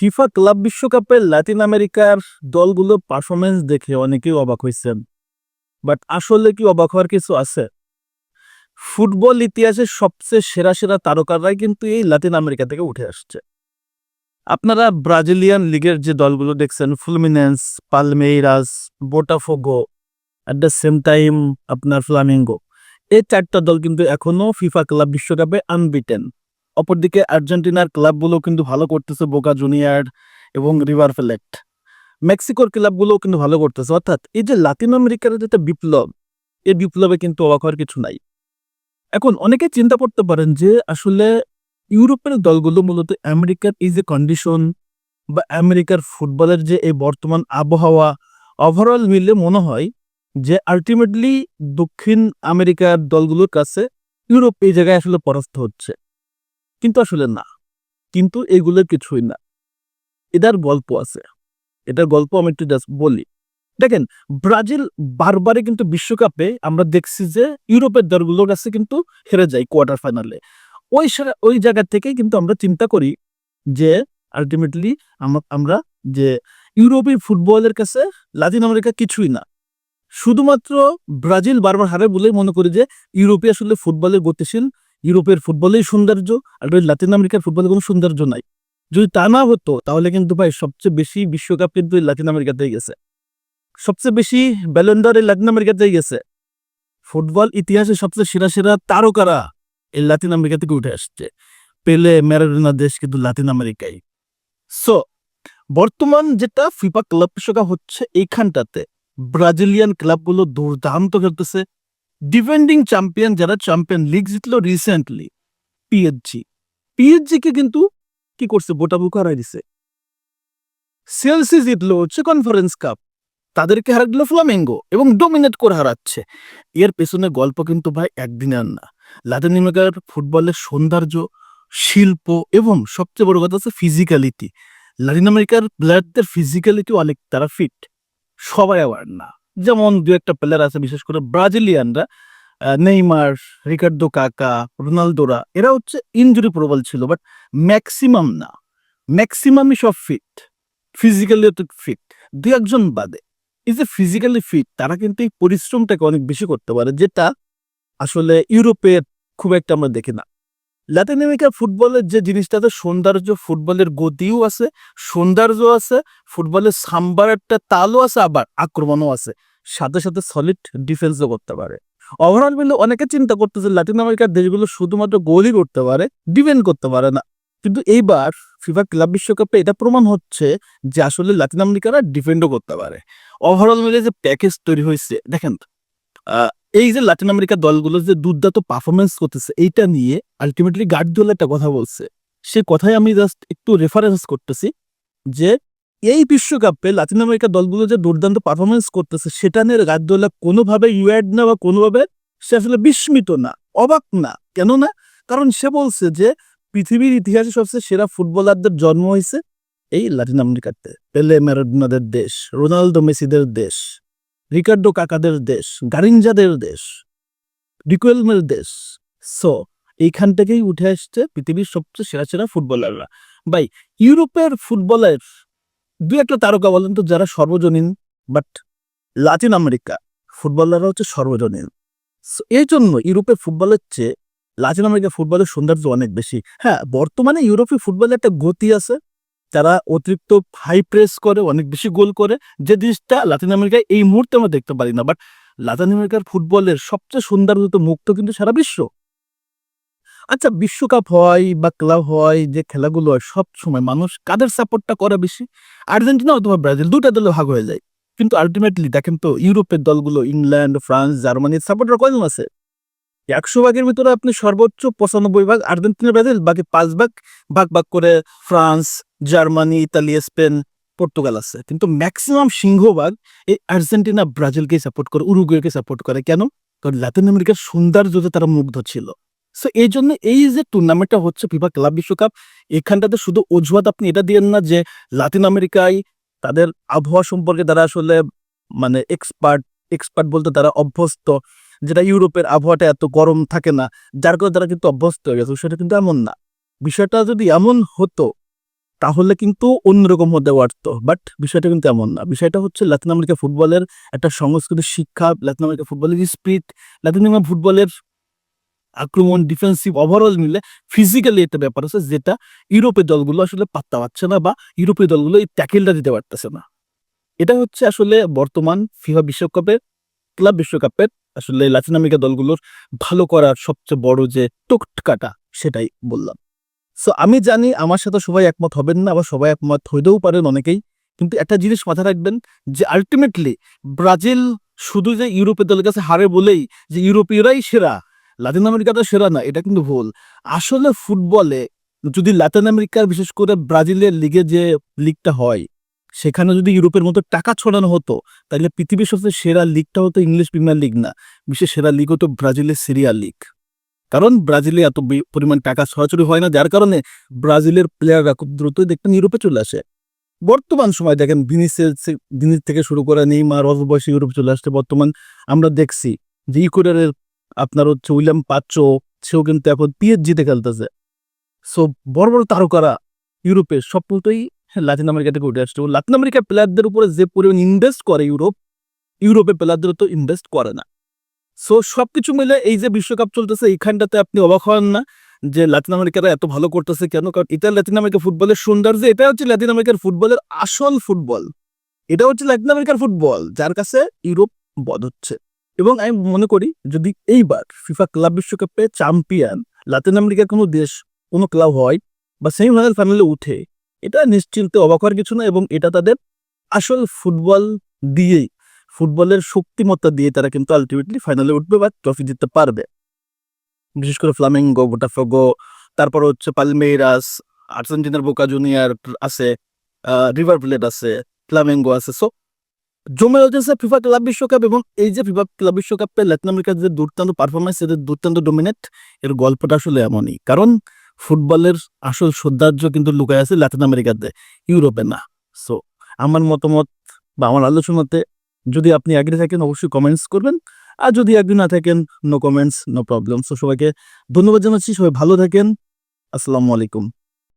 FIFA club বিশ্বকাপে লাতিন আমেরিকার দলগুলো পারফরমেন্স দেখে অনেকেই অবাক হয়েছেন। বাট আসলে কি অবাক হওয়ার কিছু আছে? ফুটবল ইতিহাসের সবচেয়ে সেরা সেরা তারকারাই কিন্তু এই লাতিন আমেরিকা থেকে উঠে আসছে। আপনারা ব্রাজিলিয়ান লিগের যে দলগুলো দেখছেন Fluminense Palmeiras Botafogo at the same time আপনার ফ্লামিঙ্গো এই চারটা দল কিন্তু এখনও ফিফা ক্লাব বিশ্বকাপে আনবিটেন অপরদিকে আর্জেন্টিনার ক্লাবগুলো কিন্তু ভালো করতেছে, বোকা জুনিয়র এবং রিভার ফেলেক্ট মেক্সিকোর ক্লাবগুলোও কিন্তু ভালো করতেছে। অর্থাৎ এই যে লাতিন আমেরিকার যেটা বিপ্লব এই বিপ্লবে কিন্তু অবাক হওয়ার কিছু নাই। এখন অনেকে চিন্তা করতে পারেন যে আসলে ইউরোপের দলগুলো মূলত আমেরিকার এই যে কন্ডিশন বা আমেরিকার ফুটবলের যে এই বর্তমান আবহাওয়া ওভারঅল মিলে মনে হয় যে আলটিমেটলি দক্ষিণ আমেরিকার দলগুলোর কাছে ইউরোপ এই জায়গায় আসলে পরাস্ত হচ্ছে। কিন্তু আসলে না। কিন্তু এগুলোর কিছুই না। এটার গল্প আছে। এটার গল্প আমি একটু জাস্ট বলি। দেখেন, ব্রাজিল বারবারে কিন্তু বিশ্বকাপে আমরা দেখছি যে ইউরোপের দলগুলোর কাছে কিন্তু হেরে যায় কোয়ার্টার ফাইনালে ওই ওই জায়গা থেকে কিন্তু আমরা চিন্তা করি যে আলটিমেটলি আমরা যে ইউরোপীয় ফুটবলের কাছে লাতিন আমেরিকা কিছুই না। শুধুমাত্র ব্রাজিল বারবার হারে বলে মনে করি যে ইউরোপে আসলে ফুটবলে গতিশীল ইউরোপের ফুটবলেই সৌন্দর্য আর লাতিন আমেরিকার ফুটবলে কোনো সৌন্দর্য নাই। যদি তা না হতো, তাহলে কিন্তু ভাই সবচেয়ে বেশি বিশ্বকাপ কিন্তু লাতিন আমেরিকাতেই গেছে। সবচেয়ে বেশি ব্যালেন্ডার এই লাতিন আমেরিকাতেই গেছে। ফুটবল ইতিহাসে সবচেয়ে সেরা সেরা তারকারা এই লাতিন আমেরিকা থেকে উঠে আসছে। পেলে ম্যারাডোনা দেশ কিন্তু লাতিন আমেরিকাই। সো বর্তমান যেটা ফিফা ক্লাব বিশ্বকাপ হচ্ছে এইখানটাতে। ব্রাজিলিয়ান ক্লাবগুলো দুর্দান্ত খেলতেছে। ডিফেন্ডিং চ্যাম্পিয়ন যারা চ্যাম্পিয়ন লিগ জিতলো রিসেন্টলি পিএইচজি পিএইচজি কে কিন্তু কি করছে? বোটাবুক হারাই দিছে। সেলসি জিতলো হচ্ছে কনফারেন্স কাপ তাদেরকে হারা দিল ফ্লামেঙ্গো এবং ডোমিনেট করে হারাচ্ছে। এর পেছনে গল্প কিন্তু ভাই একদিনে আর না। লাতিন আমেরিকার ফুটবলের সৌন্দর্য, শিল্প এবং সবচেয়ে বড় কথা হচ্ছে ফিজিক্যালিটি লাতিন আমেরিকার প্লেয়ারদের ফিজিক্যালিটি অনেক, তারা ফিট সবাই আবার না। যেমন দু একটা প্লেয়ার আছে, বিশেষ করে ব্রাজিলিয়ানরা নেইমার, রিকার্ডো কাকা, রোনালদোরা, এরা হচ্ছে ইনজুরি প্রবল ছিল বাট ম্যাক্সিমাম না। ম্যাক্সিমামই সব ফিট ফিজিক্যালি তো ফিট দু একজন বাদে। এই যে ফিজিক্যালি ফিট তারা কিন্তু এই পরিশ্রমটাকে অনেক বেশি করতে পারে, যেটা আসলে ইউরোপের খুব একটা আমরা দেখি না। লাতিন আমেরিকার ফুটবলের যে জিনিসটাতে সৌন্দর্য ফুটবলের গতিও আছে, সৌন্দর্য আছে ফুটবলের সাম্বার একটা তালও আছে, আবার আক্রমণও আছে। সাথে সাথে সলিড ডিফেন্সও করতে পারে। ওভারঅল মিলে অনেকে চিন্তা করতেছে লাতিন আমেরিকার দেশগুলো শুধুমাত্র গোলই করতে পারে ডিফেন্ড করতে পারে না। কিন্তু এইবার ফিফা ক্লাব বিশ্বকাপে এটা প্রমাণ হচ্ছে যে আসলে লাতিন আমেরিকারা ডিফেন্ডও করতে পারে। ওভারঅল মিলে যে প্যাকেজ তৈরি হয়েছে, দেখেন এই যে লাতিন আমেরিকার দলগুলো যে দুর্দান্ত পারফরমেন্স করতেছে, এইটা নিয়ে আলটিমেটলি গার্ডিওলা একটা কথা বলছে। সে কথাই আমি জাস্ট একটু রেফারেন্স করতেছি যে এই বিশ্বকাপে লাতিন আমেরিকার দলগুলো যে দুর্দান্ত পারফরমেন্স করতেছে, সেটা নিয়ে গার্দিওলা কোনোভাবে ইউএড না বা কোনোভাবে সে আসলে বিস্মিত না, অবাক না। কেন না কারণ সে বলছে যে পৃথিবীর ইতিহাসে সবচেয়ে সেরা ফুটবলারদের জন্ম হয়েছে এই লাতিন আমেরিকাতে পেলে, ম্যারাডোনাদের দেশ, রোনালদো, মেসিদের দেশ। রিকার্ডো কাকাদের দেশ গারিঞ্জাদের দেশ রিকুয়েলমের দেশ। সো এইখান থেকেই উঠে আসছে পৃথিবীর সবচেয়ে সেরা সেরা ফুটবলাররা। বাই ইউরোপের ফুটবলের দু একটা তারকা বলেন তো, যারা সর্বজনীন বাট লাতিন আমেরিকা ফুটবলাররা হচ্ছে সর্বজনীন। এই জন্য ইউরোপের ফুটবলের চেয়ে লাতিন আমেরিকা ফুটবলের সৌন্দর্য অনেক বেশি। হ্যাঁ বর্তমানে ইউরোপীয় ফুটবলে একটা গতি আছে তারা অতিরিক্ত হাই প্রেস করে, অনেক বেশি গোল করে। যে জিনিসটা লাতিন আমেরিকায় এই মুহূর্তে আমরা দেখতে পারি না বাট লাতিন আমেরিকার ফুটবলের সবচেয়ে সৌন্দর্যত মুক্ত কিন্তু সারা বিশ্ব। আচ্ছা বিশ্বকাপ হয় বা ক্লাব হয়, যে খেলাগুলো হয়, সব সময় মানুষ কাদের সাপোর্টটা করে বেশি? আর্জেন্টিনা অথবা ব্রাজিল, দুটা দলে ভাগ হয়ে যায়। কিন্তু আলটিমেটলি দেখেন তো, ইউরোপের দলগুলো, ইংল্যান্ড, ফ্রান্স জার্মানির সাপোর্টার কয়জন আছে? একশো ভাগের ভিতরে আপনি সর্বোচ্চ পঁচানব্বই ভাগ আর্জেন্টিনা, ব্রাজিল, বাকি পাঁচ ভাগ ভাগ ভাগ করে France Germany, Italy, Spain, Portugal আছে। কিন্তু ম্যাক্সিমাম সিংহভাগ এই আর্জেন্টিনা, ব্রাজিলকে সাপোর্ট করে, উরুগুয়েকে সাপোর্ট করে। কেন? কারণ লাতিন আমেরিকার সৌন্দর্যতে তারা মুগ্ধ ছিল। সো এই জন্য এই যে টুর্নামেন্টটা হচ্ছে ফিফা ক্লাব বিশ্বকাপ এখানটাতে শুধু অজুহাত আপনি এটা দিয়েন না যে লাতিন আমেরিকায় তাদের আবহাওয়া সম্পর্কে তারা আসলে মানে এক্সপার্ট এক্সপার্ট বলতে তারা অভ্যস্ত, যেটা ইউরোপের আবহাওয়াটা এত গরম থাকে না, যার কারণে তারা কিন্তু অভ্যস্ত হয়ে গেছে। সেটা কিন্তু এমন না। বিষয়টা যদি এমন হতো তাহলে কিন্তু অন্যরকম হতে পারতো। বাট বিষয়টা কিন্তু এমন না। বিষয়টা হচ্ছে লাতিন আমেরিকা ফুটবলের একটা সংস্কৃতি শিক্ষা লাতিন আমেরিকা ফুটবলের স্পিড লাতিন আমেরিকা ফুটবলের আক্রমণ ডিফেন্সিভ ওভারঅল মিলে ফিজিক্যালি একটা ব্যাপার আছে যেটা ইউরোপের দলগুলো আসলে পাত্তা পাচ্ছে না বা ইউরোপীয় দলগুলো এই ট্যাকেলটা দিতে পারতেছে না। এটা হচ্ছে আসলে বর্তমান ফিফা বিশ্বকাপে ক্লাব বিশ্বকাপের আসলে লাতিন আমেরিকা দলগুলোর ভালো করার সবচেয়ে বড় যে টোটকাটা, সেটাই বললাম। সো আমি জানি আমার সাথে সবাই একমত হবেন না, আবার সবাই একমত হইতেও পারেন অনেকেই। কিন্তু একটা জিনিস মাথায় রাখবেন যে আলটিমেটলি ব্রাজিল শুধু যে ইউরোপের দলের কাছে হারে বলেই যে, ইউরোপীয়রাই সেরা, লাতিন আমেরিকাটা সেরা না, এটা কিন্তু ভুল। আসলে ফুটবলে যদি লাতিন আমেরিকার বিশেষ করে ব্রাজিলের লিগে যে লিগটা হয়, সেখানে যদি ইউরোপের মতো টাকা ছড়ানো হতো, তাহলে পৃথিবীর সবচেয়ে সেরা লিগটা হতো ইংলিশ প্রিমিয়ার লিগ না। বিশেষ সেরা লিগ হতো ব্রাজিলের সিরিয়া লিগ। কারণ ব্রাজিলে এত পরিমাণ টাকা ছড়াছড়ি হয় না, যার কারণে ব্রাজিলের প্লেয়াররা খুব দ্রুতই দেখবেন ইউরোপে চলে আসে। বর্তমান সময় দেখেন ভিনিসিয়াস ভিনিস থেকে শুরু করে নেই নেইমার অল্প বয়সে ইউরোপে চলে আসছে। বর্তমান আমরা দেখছি যে ইকুয়েডারের আপনার হচ্ছে উইলিয়াম পাচ্চো সেও কিন্তু এখন পিএইচজিতে খেলতেছে। সো বড় বড় তারকারা ইউরোপে সবগুলোই লাতিন আমেরিকা থেকে উঠে আসছে। লাতিন আমেরিকার প্লেয়ারদের উপরে যে পরিমাণ ইনভেস্ট করে ইউরোপ, ইউরোপে প্লেয়ারদের তো ইনভেস্ট করে না। সো সবকিছু মিলে এই যে বিশ্বকাপ চলতেছে, এইখানটাতে আপনি অবাক হন না যে লাতিন আমেরিকারা এত ভালো করতেছে কেন? কারণ এটা লাতিন আমেরিকা ফুটবলের সৌন্দর্য, এটা হচ্ছে লাতিন আমেরিকার ফুটবলের আসল ফুটবল এটা হচ্ছে লাতিন আমেরিকার ফুটবল যার কাছে ইউরোপ বধ হচ্ছে। এবং আমি মনে করি, যদি এইবার ফিফা ক্লাব বিশ্বকাপে চ্যাম্পিয়ন লাতিন আমেরিকার কোনো দেশ, কোনো ক্লাব হয় বা সেমিফাইনাল ফাইনালে উঠে, এটা নিশ্চিন্তে অবাক হওয়ার কিছু না এবং এটা তাদের আসল ফুটবল দিয়েই ফুটবলের শক্তিমত্তা দিয়ে তারা কিন্তু আলটিমেটলি ফাইনালে উঠবে বা ট্রফি জিততে পারবে। বিশেষ করে ফ্লামেঙ্গো, বোটাফোগো, তারপর হচ্ছে পালমেইরাস, আর্জেন্টিনার বোকা জুনিয়র আছে রিভার প্লেট আছে, ফ্লামেঙ্গো আছে। সো জমে উঠেছে ফিফা ক্লাব বিশ্বকাপ এবং এই যে ফিফা ক্লাব বিশ্বকাপে ল্যাটিন আমেরিকার যে দুর্দান্ত পারফরমেন্স এদের দুর্দান্ত ডোমিনেট এর গল্পটা আসলে এমনই। কারণ ফুটবলের আসল সৌন্দর্য কিন্তু লুকায় আছে ল্যাটিন আমেরিকাতে ইউরোপে না। সো আমার মতামত বা আমার আলোচনাতে যদি আপনি আগ্রে থাকেন, অবশ্যই কমেন্টস করবেন। আর যদি এগ্রি না থাকেন no comments no problem so সবাইকে ধন্যবাদ জানাচ্ছি। সবাই ভালো থাকেন। আসসালামু আলাইকুম।